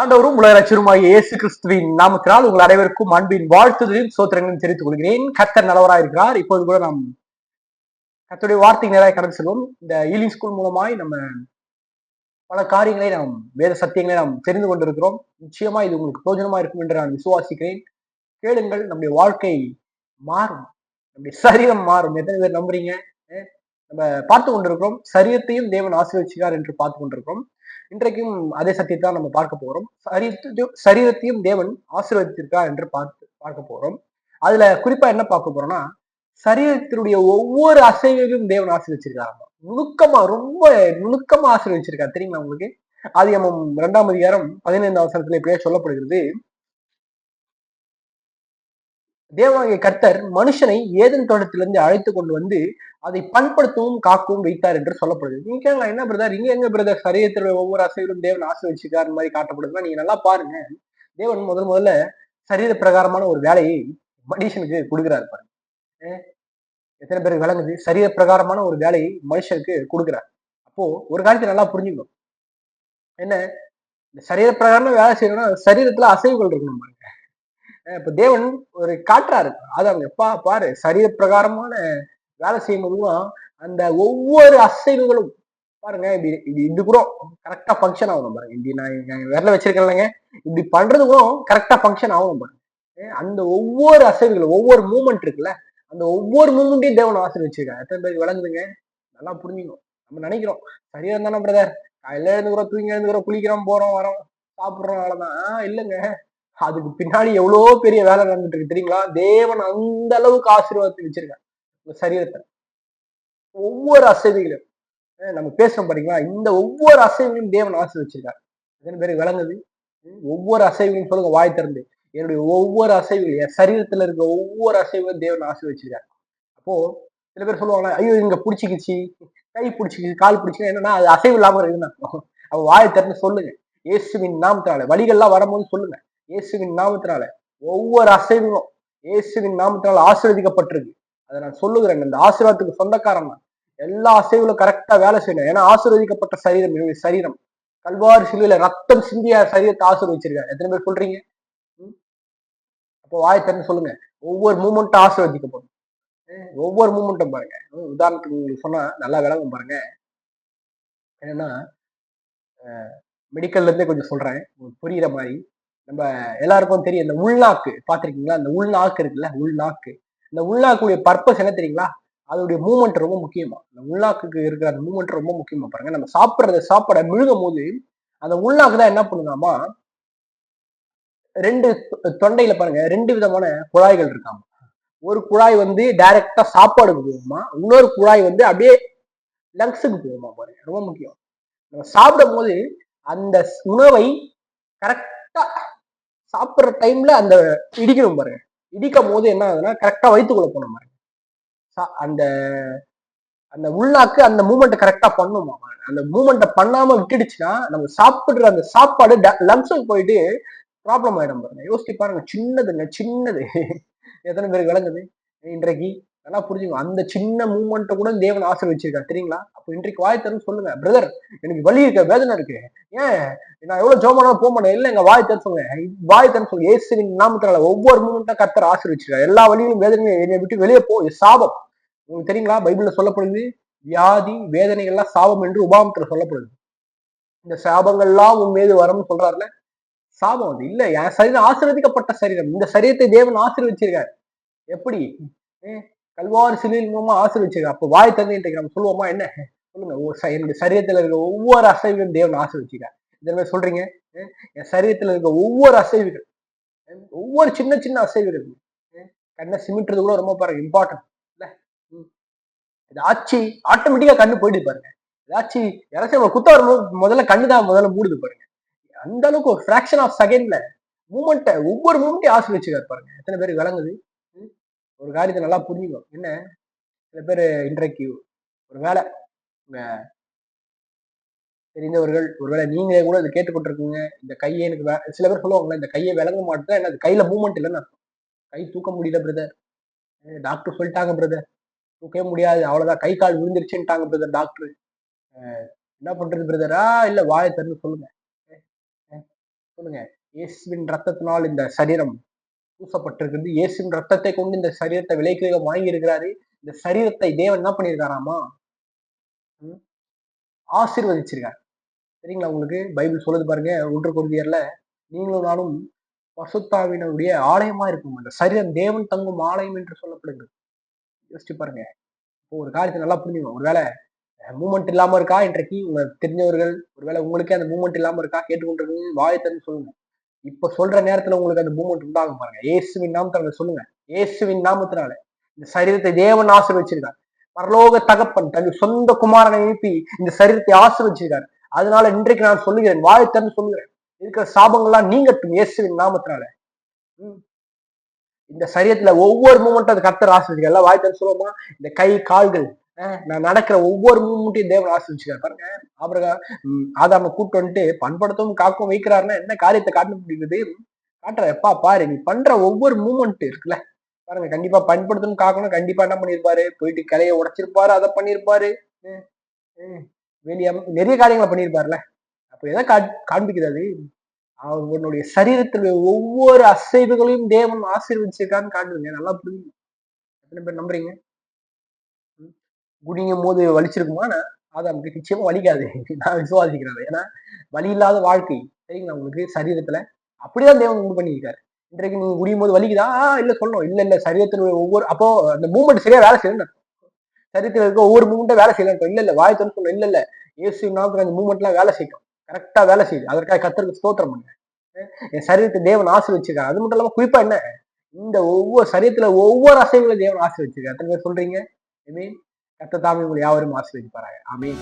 ஆண்டவரும் உலகரட்சருமாகிய இயேசு கிறிஸ்துவின் நாமத்தினால் உங்கள் அனைவருக்கும் அன்பின் வாழ்த்துதலையும் சோத்திரங்களையும் தெரிவித்துக் கொள்கிறேன். கர்த்தர் நல்லவராக இருக்கிறார். இப்போது கூட நாம் கத்தருடைய வார்த்தை நேராக கடந்து செல்வோம். இந்த ஈலிங் ஸ்கூல் மூலமாய் நம்ம பல காரியங்களை நாம் வேத சத்தியங்களை நாம் தெரிந்து கொண்டிருக்கிறோம். நிச்சயமா இது உங்களுக்கு பிரயோஜனமா இருக்கும் என்று நான் விசுவாசிக்கிறேன். கேளுங்கள் நம்முடைய வாழ்க்கை மாறும். நம்முடைய சரீரம் மாறும். எத்தனை பேர் நம்புறீங்க? நம்ம பார்த்து கொண்டிருக்கிறோம். சரியத்தையும் தேவன் ஆசீர்வச்சிக்கார் என்று பார்த்து கொண்டிருக்கிறோம். இன்றைக்கும் அதே சத்தியத்தை தான் நம்ம பார்க்க போறோம். சரீரத்தையும் தேவன் ஆசீர்வதித்திருக்கார் என்று பார்த்து பார்க்க போறோம். அதுல குறிப்பா என்ன பார்க்க போறோம்னா சரீரத்தினுடைய ஒவ்வொரு அசைவையும் தேவன் ஆசீர்வதிச்சிருக்காங்க நுணுக்கமா ரொம்ப நுணுக்கமா ஆசீர்வதிச்சிருக்காரு தெரியுமா உங்களுக்கு? ஆதியமம் இரண்டாம் அதிகாரம் பதினைந்தாம் அவசரத்துல இப்படியே சொல்லப்படுகிறது. தேவாகிய கர்த்தர் மனுஷனை ஏதன் தோட்டத்திலிருந்து அழைத்து கொண்டு வந்து அதை பண்படுத்தவும் காக்கவும் வைத்தார் என்று சொல்லப்படுது. நீங்க கேட்கலாம் என்ன பிரதர் இங்க எங்க பிரதர் சரீரத்தில் ஒவ்வொரு அசைவிலும் தேவன் ஆசீர்வதிச்சிருக்கார் மாதிரி காட்டப்படுதுன்னா நீங்க நல்லா பாருங்க. தேவன் முதல் முதல்ல சரீர பிரகாரமான ஒரு வேலையை மனுஷனுக்கு கொடுக்குறாரு பாருங்க. எத்தனை பேருக்கு விளங்குது சரீர பிரகாரமான ஒரு வேலையை மனுஷனுக்கு கொடுக்குறாரு. அப்போ ஒரு காலத்தை நல்லா புரிஞ்சுக்கணும். என்ன? இந்த சரீர பிரகாரம் வேலை செய்யணும்னா சரீரத்துல அசைவுகள் இருக்கணும் பாருங்க. இப்ப தேவன் ஒரு காட்டுறாரு. அவங்க எப்பா பாரு சரீர பிரகாரமான வேலை செய்யும்போதும் அந்த ஒவ்வொரு அசைவுகளும் பாருங்க இப்படி இது இது கூட கரெக்டா ஃபங்க்ஷன் ஆகணும் பாருங்க இப்படி நான் என் விரல வச்சிருக்கேன்லங்க. இப்படி பண்றது கூட கரெக்டா ஃபங்க்ஷன் ஆகணும் பாருங்க அந்த ஒவ்வொரு அசைவுகளும் ஒவ்வொரு மூமெண்ட் இருக்குல்ல அந்த ஒவ்வொரு மூமெண்ட்டையும் தேவன் ஆசீர்வச்சிருக்காரு எத்தனை பேருக்கு விளங்குதுங்க? நல்லா புரிஞ்சுக்கணும். நம்ம நினைக்கிறோம் சரியா தானே பிரதர் காலையில எழுந்துக்கிறோம் தூங்கி எழுந்துக்கிறோம் குளிக்கிறோம் போறோம் வரோம் சாப்பிடுறோம் அவ்வளவுதான். ஆஹ் இல்லைங்க. அதுக்கு பின்னாடி எவ்வளோ பெரிய வேலை நடந்துட்டு இருக்கு தெரியுங்களா? தேவன் அந்த அளவுக்கு ஆசீர்வாதத்தை வச்சிருக்கேன் சரீரத்தை ஒவ்வொரு அசைவிகளும் நம்ம பேசுறோம் பாத்தீங்களா? இந்த ஒவ்வொரு அசைவிலும் தேவன் ஆசை வச்சிருக்காரு. அதன் பேருக்கு விளங்குது? ஒவ்வொரு அசைவிலும் சொல்லுங்க வாய் திறந்து. என்னுடைய ஒவ்வொரு அசைவுகள் என் சரீரத்துல இருக்க ஒவ்வொரு அசைவிலும் தேவன் ஆசை வச்சிருக்காரு. அப்போ சில பேர் சொல்லுவாங்க ஐயோ இங்க பிடிச்சிக்கிச்சு கை பிடிச்சிக்கிச்சு கால் பிடிச்சிக்கிச்சு. என்னன்னா அது அசைவு இல்லாம இருக்குன்னு அர்த்தம். அப்ப வாயை திறந்து சொல்லுங்க. இயேசுவின் நாமத்தினால வழிகள்லாம் வரும்போது சொல்லுங்க. இயேசுவின் நாமத்தினால ஒவ்வொரு அசைவுகளும் இயேசுவின் நாமத்தினால ஆசீர்வதிக்கப்பட்டிருக்கு. அதை நான் சொல்லுகிறேன். இந்த ஆசீர்வாதத்துக்கு சொந்தக்காரன் தான் எல்லா அசைவுகளும் கரெக்டா வேலை செய்யணும். ஏன்னா ஆசீர்வதிக்கப்பட்ட சரீரம் என்னுடைய சரீரம். கல்வாரி சிலுவையில ரத்தம் சிந்திய சரீரத்தை ஆசீர்வதிச்சிருக்காரு. எத்தனை பேர் சொல்றீங்க? ம்? அப்போ வாய் திறந்து சொல்லுங்க. ஒவ்வொரு மூமெண்ட்டும் ஆசீர்வதிக்கப்படும். ஒவ்வொரு மூமெண்ட்டும் பாருங்க. உதாரணத்துக்கு உங்களுக்கு சொன்னா நல்லா விளங்கும் பாருங்க. என்னன்னா மெடிக்கல்ல இருந்தே கொஞ்சம் சொல்றேன். புரியுற மாதிரி. நம்ம எல்லாருக்கும் தெரியும். இந்த உள்நாக்கு. பாத்திருக்கீங்களா இந்த உள்நாக்கு இருக்குல்ல? உள்நாக்கு. இந்த உள்நாக்குடைய பர்பஸ் என்ன தெரியுங்களா? அதோடைய மூமெண்ட் ரொம்ப முக்கியமா. இந்த உள்நாக்குக்கு இருக்கிற அந்த மூமெண்ட் ரொம்ப முக்கியமா பாருங்க. நம்ம சாப்பிட்றத சாப்பிட விழுகும் போது அந்த உள்நாக்கு தான் என்ன பண்ணுதாமா ரெண்டு தொண்டையில பாருங்க ரெண்டு விதமான குழாய்கள் இருக்காம? ஒரு குழாய் வந்து டைரக்டா சாப்பாடுக்கு போகுமா? இன்னொரு குழாய் வந்து அப்படியே லங்ஸுக்கு போகுமா பாருங்க. ரொம்ப முக்கியம். நம்ம சாப்பிடும் போது அந்த உணவை கரெக்டா சாப்பிடுற டைம்ல அந்த இடிக்கணும் பாருங்க. இடிக்கும் போது என்ன ஆகுதுன்னா கரெக்டா வயிற்றுக்குள்ள போன மாதிரி. சா- அந்த அந்த உள்நாக்கு அந்த மூமெண்ட்டை கரெக்டா பண்ணுமா? அந்த மூமெண்ட்டை பண்ணாம விட்டுடுச்சுன்னா நம்ம சாப்பிடுற அந்த சாப்பாடு லங்ஸுக்கு போயிட்டு ப்ராப்ளம் ஆயிடும் பாருங்க. யோசிச்சு பாருங்க சின்னதுங்க சின்னது. எத்தனை பேருக்கு விளங்குது? இன்றைக்கு நல்லா புரிஞ்சுங்க அந்த சின்ன மூமெண்ட்டை கூட தேவன் ஆசீர்வச்சிருக்காரு. தெரியுங்களா? அப்போ இன்றைக்கு வாய் தரும் சொல்லுங்க. பிரதர் எனக்கு வலி இருக்க வேதனை இருக்கு. ஏன்? நான் எவ்வளவு ஜோமானாலும் போக மாட்டேன். இல்ல எங்க வாய் தர சொல்லுங்க. வாய் தர சொல்லுங்க. ஏசுவின் நாமத்தினால ஒவ்வொரு மூமெண்ட்டா கர்த்தர் ஆசீர்வச்சிருக்காரு. எல்லா வழியிலும் வேதனையும் என்னை விட்டு வெளியே போ. சாபம். உங்களுக்கு தெரியுங்களா? பைபிள்ல சொல்லப்படுது வியாதி வேதனைகள்லாம் சாபம் என்று உபாமத்துல சொல்லப்படுது. இந்த சாபங்கள்லாம் உன் மீது வரும்னு சொல்றாருல சாபம் அது. இல்ல என் சரீரம் ஆசீர்வதிக்கப்பட்ட சரீரம். இந்த சரீரத்தை தேவன் ஆசீர்வச்சிருக்காரு. எப்படி? ஏ, சிலையில் மூலமா ஆசீர்வச்சிருக்காரு அப்ப வாய் தந்து நம்ம சொல்லுவோமா என்ன? சொல்லுங்க. ஓ, ச- என்னுடைய சரீரத்துல இருக்க ஒவ்வொரு அசைவிலும் தேவன் ஆசீர்வச்சிருக்காரு. இதெல்லாம் சொல்றீங்க? என் சரீரத்துல இருக்க ஒவ்வொரு அசைவுகள் ஒவ்வொரு சின்ன சின்ன அசைவுகள். கண்ணை சிமிட்டுறது கூட ரொம்ப பாருங்க இம்பார்ட்டன்ட் இல்ல? ம். ஏதாச்சும் ஆட்டோமேட்டிக்கா கண்ணு போயிட்டு பாருங்க. ஏதாச்சும் யாராச்சும் நம்ம குத்த வரும்போது முதல்ல கண்ணு தான் முதல்ல மூடுது பாருங்க. அந்த அளவுக்கு ஒரு ஃபிராக்ஷன் ஆஃப் செகண்ட்ல மூமெண்ட்டை ஒவ்வொரு மூமெண்ட்டையும் ஆசீர்வச்சிருக்காரு பாருங்க. எத்தனை பேருக்கு விளங்குது? ஒரு காரியத்தை நல்லா புரிஞ்சுக்கோ என்ன? சில பேர் இன்டர்வியூ ஒரு வேலை. உங்க தெரிந்தவர்கள் ஒருவேளை நீங்களே கூட இதை கேட்டுக்கொண்டிருக்கீங்க. இந்த கையை எனக்கு வே- சில பேர் சொல்லுவாங்களே இந்த கையை விளங்க மாட்டேன் என்ன கையில மூமெண்ட் இல்லைன்னு அர்த்தம். கை தூக்க முடியல பிரதர் டாக்டர் சொல்லிட்டாங்க பிரதர் தூக்கவே முடியாது. அவ்வளோதான் கை கால் விழுந்துருச்சுன்ட்டாங்க பிரதர் டாக்டர் என்ன பண்றது பிரதரா இல்லை வாயை திறந்து சொல்லுங்க. சொல்லுங்க. இயேசுவின் ரத்தத்தினால் இந்த சரீரம் பூசப்பட்டிருக்கிறது. இயேசுவின் ரத்தத்தை கொண்டு இந்த சரீரத்தை விலைக்கு வாங்கி இருக்கிறாரு இந்த சரீரத்தை தேவன் என்ன பண்ணியிருக்காராமா? ம்? ஆசீர்வதிச்சிருக்காரு. சரிங்களா உங்களுக்கு? பைபிள் சொல்லுது பாருங்க ஒன்று கொரிந்தியர்ல நீங்களும் நானும் பசுத்தாவினுடைய ஆலயமா இருக்கும்? அந்த சரீரம் தேவன் தங்கும் ஆலயம் என்று சொல்லப்படுகிறது. யோசிச்சு பாருங்க. இப்போ ஒரு காரியத்தை நல்லா புரிஞ்சுக்கணும் ஒருவேளை மூமெண்ட் இல்லாம இருக்கா? இன்றைக்கு உங்களுக்கு தெரிஞ்சவர்கள் ஒருவேளை உங்களுக்கே அந்த மூமெண்ட் இல்லாம இருக்கா? கேட்டுக்கொண்டிருக்கு வாயத்தன்னு சொல்லுங்க. இப்ப சொல்ற நேரத்துல உங்களுக்கு அந்த மூமெண்ட் உண்டாகும் பாருங்க. இயேசுவின் நாமத்தினால சொல்லுங்க. இயேசுவின் நாமத்தினால இந்த சரீரத்தை தேவன் ஆசிர்வச்சிருக்கார். பரலோக தகப்பன் தன் சொந்த குமாரனை எழுப்பி இந்த சரீரத்தை ஆசீர்வச்சிருக்கார். அதனால இன்றைக்கு நான் சொல்லுகிறேன் வாயத்தன்னு சொல்லுகிறேன். இருக்கிற சாபங்கள்லாம் நீங்கட்டும் இயேசுவின் நாமத்தினால. இந்த சரீரத்துல ஒவ்வொரு மூமெண்ட்டும் அது கத்தர் ஆசிரியர்கள் எல்லாம் வாய்த்தன்னு சொல்லுவோமா? இந்த கை கால்கள் நான் நடக்கிற ஒவ்வொரு மூமெண்ட்டையும் தேவன் ஆசிரிச்சிருக்காரு பாருங்க அப்புறம் ஆதாம கூட்டு வந்துட்டு பண்படுத்தவும் காக்கவும் வைக்கிறாருன்னா என்ன காரியத்தை காட்ட முடியுது? காட்டுற எப்பா பாரு நீ பண்ற ஒவ்வொரு மூமெண்ட் இருக்குல்ல. பாருங்க கண்டிப்பா பயன்படுத்தணும் காக்கணும் கண்டிப்பா என்ன பண்ணிருப்பாரு? போயிட்டு கலையை உடைச்சிருப்பாரு அதை பண்ணிருப்பாரு. ஹம், நிறைய காரியங்களை பண்ணிருப்பாருல்ல. அப்ப எதை கா- அவனுடைய சரீரத்தில் ஒவ்வொரு அசைவுகளையும் தேவன் ஆசீர்வதிச்சிருக்கான்னு காட்டுதுங்க. நல்லா புரியுங்க எத்தனை பேர் நம்புறீங்க? குடிங்கும் போது அதை நமக்கு நிச்சயமா வலிக்காது. நான் விசுவாசிக்கிறேன் ஏன்னா வலி இல்லாத வாழ்க்கை. சரிங்களா? உங்களுக்கு சரீரத்துல அப்படிதான் தேவன் உண்டு பண்ணியிருக்காரு. இன்றைக்கு நீங்க குடியும் போது வலிக்குதா? ஆ, இல்ல சொல்லணும். இல்ல இல்ல. சரீரத்தினுடைய ஒவ்வொரு அப்போ அந்த மூமெண்ட் சரியா வேலை செய்யணும் சரீரத்தில் இருக்க ஒவ்வொரு மூமெண்ட்டும் வேலை செய்யலாம் இல்ல இல்ல. வாய் சொல்லணும். இல்ல இல்ல. ஏசு நாமத்துல அந்த மூமெண்ட்லாம் வேலை செய்யும். கரெக்டா வேலை செய்யுது. அதற்காக கத்திரக்கு ஸ்தோத்திரம் பண்ணுங்க. என் சரீரத்தை தேவன் ஆசை ஆசீர்வச்சிருக்காரு. அது மட்டும் இல்லாம குறிப்பா என்ன? இந்த ஒவ்வொரு சரீரத்துல ஒவ்வொரு அசைவுகளும் தேவன் ஆசை ஆசீர்வச்சிருக்காரு. அத்தனை பேர் சொல்றீங்க? ஐ மீன் கத்த தாமே உங்களை யாவரும் ஆசீர்வதிப்பாராங்க ஆமீன்.